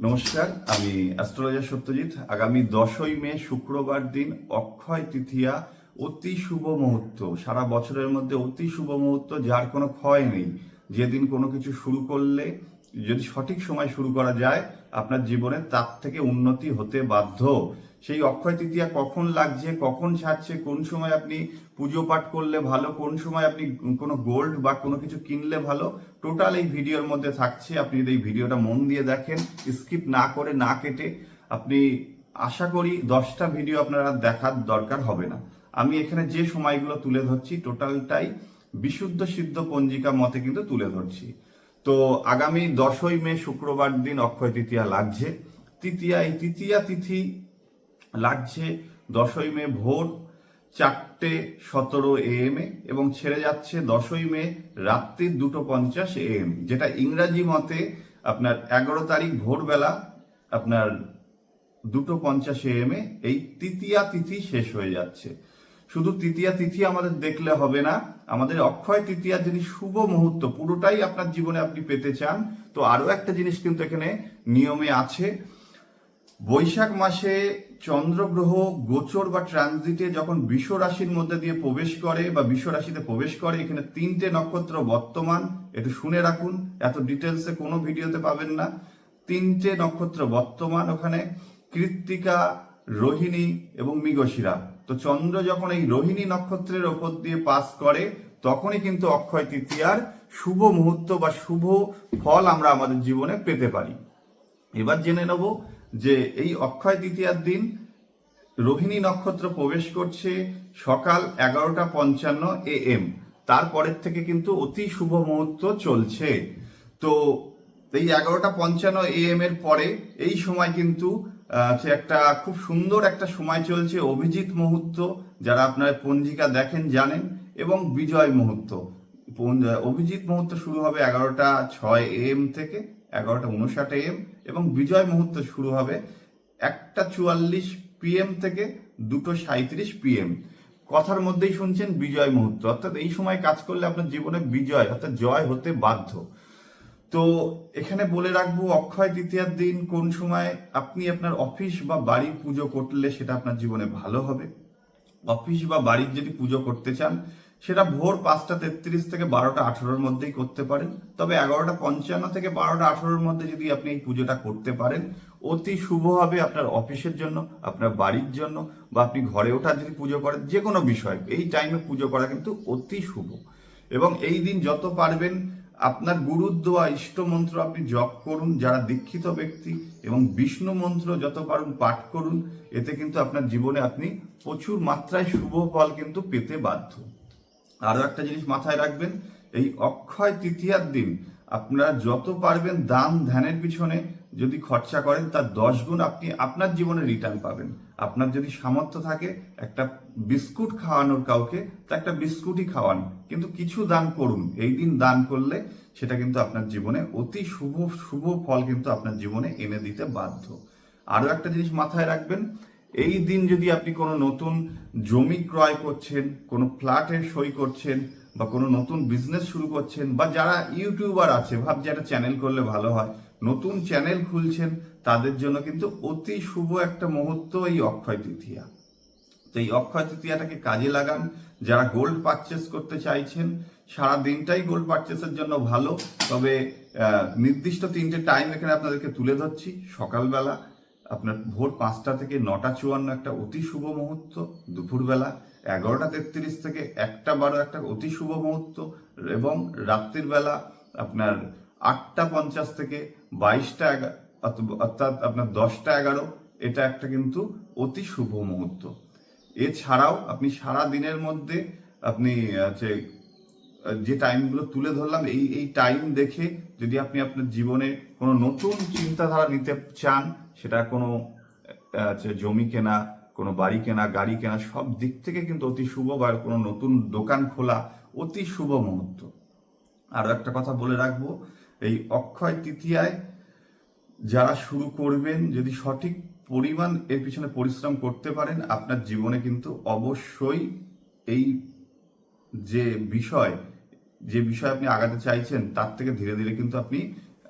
নমস্কার, আমি অ্যাস্ট্রোলজার সত্যজিৎ। আগামী দশই মে, শুক্রবার দিন অক্ষয় তৃতীয়া, অতি শুভ মুহূর্ত। সারা বছরের মধ্যে অতি শুভ মুহূর্ত, যার কোনো ক্ষয় নেই। যেদিন কোনো কিছু শুরু করলে, যদি সঠিক সময় শুরু করা যায়, আপনার জীবনে তার থেকে উন্নতি হতে বাধ্য। সেই অক্ষয় তৃতীয়া কখন লাগছে, কখন ছাড়ছে কোন সময় আপনি পুজো পাঠ করলে ভালো, কোন সময় আপনি কোনো গোল্ড বা কোনো কিছু কিনলে ভালো টোটাল এই ভিডিওর মধ্যে থাকছে। আপনি যদি এই ভিডিওটা মন দিয়ে দেখেন স্কিপ না করে, না কেটে, আপনি আশা করি দশটা ভিডিও আপনারা দেখার দরকার হবে না। আমি এখানে যে সময়গুলো তুলে ধরছি টোটালটাই বিশুদ্ধ সিদ্ধ পঞ্জিকা মতে কিন্তু তুলে ধরছি। তো আগামী দশই মে শুক্রবার দিন অক্ষয় তৃতীয়া লাগছে। তৃতীয়া, এই তৃতীয়া তিথি লাগছে দশই মে ভোর চারটে সতেরো এম এ এবং ছেড়ে যাচ্ছে দশই মে রাত্রি দুটো পঞ্চাশ এম যেটা ইংরাজি মতে আপনার এগারো তারিখ ভোরবেলা আপনার দুটো পঞ্চাশ এম এ এই তৃতীয়া তিথি শেষ হয়ে যাচ্ছে। শুধু তৃতীয়া তিথি আমাদের দেখলে হবে না, আমাদের অক্ষয় তৃতীয়া যদি শুভ মুহূর্ত, পুরোটাই আপনার জীবনে আপনি পেতে চান। তো আরও একটা জিনিস কিন্তু এখানে নিয়মে আছে বৈশাখ মাসে চন্দ্রগ্রহ গোচর বা ট্রানজিটে যখন বিশ্ব রাশির মধ্যে দিয়ে প্রবেশ করে বা বিশ্ব রাশিতে প্রবেশ করে, এখানে তিনটে নক্ষত্র বর্তমান, একটু শুনে রাখুন, এত ডিটেলসে কোনো ভিডিওতে পাবেন না। তিনটে নক্ষত্র বর্তমান ওখানে, কৃত্তিকা, রোহিণী এবং মৃগশিরা। তো চন্দ্র যখন এই রোহিণী নক্ষত্রের ওপর দিয়ে পাস করে, তখনই কিন্তু অক্ষয় তৃতীয়ার শুভ মুহূর্ত বা শুভ ফল আমরা আমাদের জীবনে পেতে পারি। এবার জেনে নেব যে এই অক্ষয় তৃতীয়ার দিন রোহিণী নক্ষত্র প্রবেশ করছে সকাল এগারোটা পঞ্চান্ন এ এম। তারপরের থেকে কিন্তু অতি শুভ মুহূর্ত চলছে। তো এই এগারোটা পঞ্চান্ন এ এম এর পরে এই সময় কিন্তু হচ্ছে একটা খুব সুন্দর একটা সময় চলছে, অভিজিৎ মুহূর্ত, যারা আপনার পঞ্জিকা দেখেন, জানেন, এবং বিজয় মুহূর্ত। অভিজিৎ মুহূর্ত শুরু হবে এগারোটা ছয় এম থেকে। এগারোটা উনষাট এম এবং বিজয় মুহূর্ত শুরু হবে একটা চুয়াল্লিশ পিএম থেকে দুটো সাঁত্রিশ পিএম কথার মধ্যেই শুনছেন বিজয় মুহূর্ত। অর্থাৎ এই সময় কাজ করলে আপনার জীবনে বিজয়, অর্থাৎ জয় হতে বাধ্য। তো এখানে বলে রাখব, অক্ষয় তৃতীয়ার দিন কোন সময় আপনি আপনার অফিস বা বাড়ি পুজো করলে সেটা আপনার জীবনে ভালো হবে। অফিস বা বাড়ির যদি পুজো করতে চান সেটা ভোর পাঁচটা তেত্রিশ থেকে বারোটা আঠারোর মধ্যেই করতে পারেন। তবে এগারোটা পঞ্চান্ন থেকে বারোটা আঠারোর মধ্যে যদি আপনি এই পুজোটা করতে পারেন, অতি শুভ হবে আপনার অফিসের জন্য, আপনার বাড়ির জন্য, বা আপনি ঘরে ওঠা যদি পুজো করেন, যে কোনো বিষয়। এই টাইমে পুজো করা কিন্তু অতি শুভ। এবং এই দিন যত পারবেন, আপনার গুরুদ্দোয়া ইষ্ট মন্ত্র আপনি জপ করুন, যারা দীক্ষিত ব্যক্তি, এবং বিষ্ণু মন্ত্র যত পারুন পাঠ করুন, এতে কিন্তু আপনার জীবনে আপনি প্রচুর মাত্রায় শুভ ফল কিন্তু পেতে বাধ্য। আরও একটা জিনিস মাথায় রাখবেন, এই অক্ষয় তৃতীয়ার দিন আপনারা যত পারবেন দান ধ্যানের পিছনে যদি খরচা করেন, তার দশ গুণ আপনি আপনার জীবনে রিটার্ন পাবেন। আপনার যদি সামর্থ্য থাকে, একটা বিস্কুট খাওয়ানোর কাউকে, তা একটা বিস্কুটই খাওয়ান। কিন্তু কিছু দান করুন। এই দিন দান করলে সেটা কিন্তু আপনার জীবনে অতি শুভ শুভ ফল কিন্তু আপনার জীবনে এনে দিতে বাধ্য। আরও একটা জিনিস মাথায় রাখবেন এই দিন যদি আপনি কোনো নতুন জমি ক্রয় করছেন, কোনো ফ্ল্যাটের সই করছেন বা কোনো নতুন বিজনেস শুরু করছেন বা যারা ইউটিউবার আছে, ভাবছে একটা চ্যানেল করলে ভালো হয়, নতুন চ্যানেল খুলছেন, তাদের জন্য কিন্তু অতি শুভ একটা মুহূর্ত এই অক্ষয় তৃতীয়া। তো এই অক্ষয় তৃতীয়াটাকে কাজে লাগান, যারা গোল্ড পারচেস করতে চাইছেন, সারা দিনটাই গোল্ড পারচেসের জন্য ভালো। তবে নির্দিষ্ট তিনটে টাইম এখানে আপনাদেরকে তুলে ধরছি। সকালবেলা আপনার ভোর পাঁচটা থেকে নটা চুয়ান্ন একটা অতি শুভ মুহূর্ত, দুপুরবেলা এগারোটা তেত্রিশ থেকে একটা বারো একটা অতি শুভ মুহূর্ত, এবং রাত্রির বেলা আপনার আটটা পঞ্চাশ থেকে বাইশটা অর্থাৎ আপনার দশটা এগারো, এটা একটা কিন্তু অতি শুভ মুহূর্ত। এছাড়াও আপনি সারা দিনের মধ্যে আপনি হচ্ছে যে টাইমগুলো তুলে ধরলাম, এই এই টাইম দেখে যদি আপনি আপনার জীবনে কোনো নতুন চিন্তাধারা নিতে চান সেটা কোনো জমি কেনা, কোনো বাড়ি কেনা, গাড়ি কেনা, সব দিক থেকে কিন্তু অতি শুভ বা কোনো নতুন দোকান খোলা অতি শুভ মুহূর্ত। আরও একটা কথা বলে রাখব, এই অক্ষয় তৃতীয়ায় যারা শুরু করবেন, যদি সঠিক পরিমাণ এর পিছনে পরিশ্রম করতে পারেন, আপনার জীবনে কিন্তু অবশ্যই এই যে বিষয় যে বিষয় আপনি আগাতে চাইছেন, তার থেকে ধীরে ধীরে কিন্তু আপনি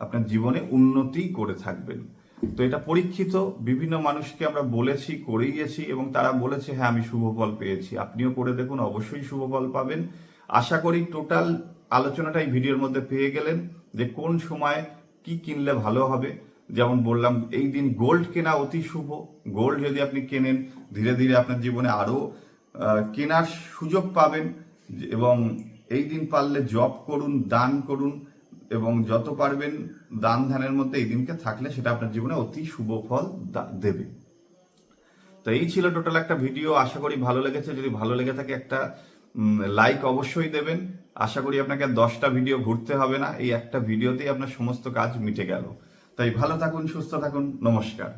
আপনার জীবনে উন্নতি করে থাকবেন। তো এটা পরীক্ষিত বিভিন্ন মানুষকে আমরা বলেছি করে করিয়েছি এবং তারা বলেছে হ্যাঁ আমি শুভ ফল পেয়েছি। আপনিও করে দেখুন অবশ্যই শুভ ফল পাবেন। আশা করি টোটাল আলোচনাটা এই ভিডিওর মধ্যে পেয়ে গেলেন যে কোন সময় কি কিনলে ভালো হবে। যেমন বললাম এই দিন গোল্ড কেনা অতি শুভ। গোল্ড যদি আপনি কেনেন ধীরে ধীরে আপনার জীবনে আরও আহ, কেনার সুযোগ পাবেন। এবং এই দিন পারলে জব করুন দান করুন। এবং যত পারবেন দান ধ্যানের মধ্যে এই দিনকে থাকলে সেটা আপনার জীবনে অতি শুভ ফল দেবে। তো এই ছিল টোটাল একটা ভিডিও। আশা করি ভালো লেগেছে। যদি ভালো লেগে থাকে একটা লাইক অবশ্যই দেবেন। আশা করি আপনাকে দশটা ভিডিও ঘুরতে হবে না। এই একটা ভিডিওতেই আপনার সমস্ত কাজ মিটে গেল। তাই ভালো থাকুন, সুস্থ থাকুন। নমস্কার।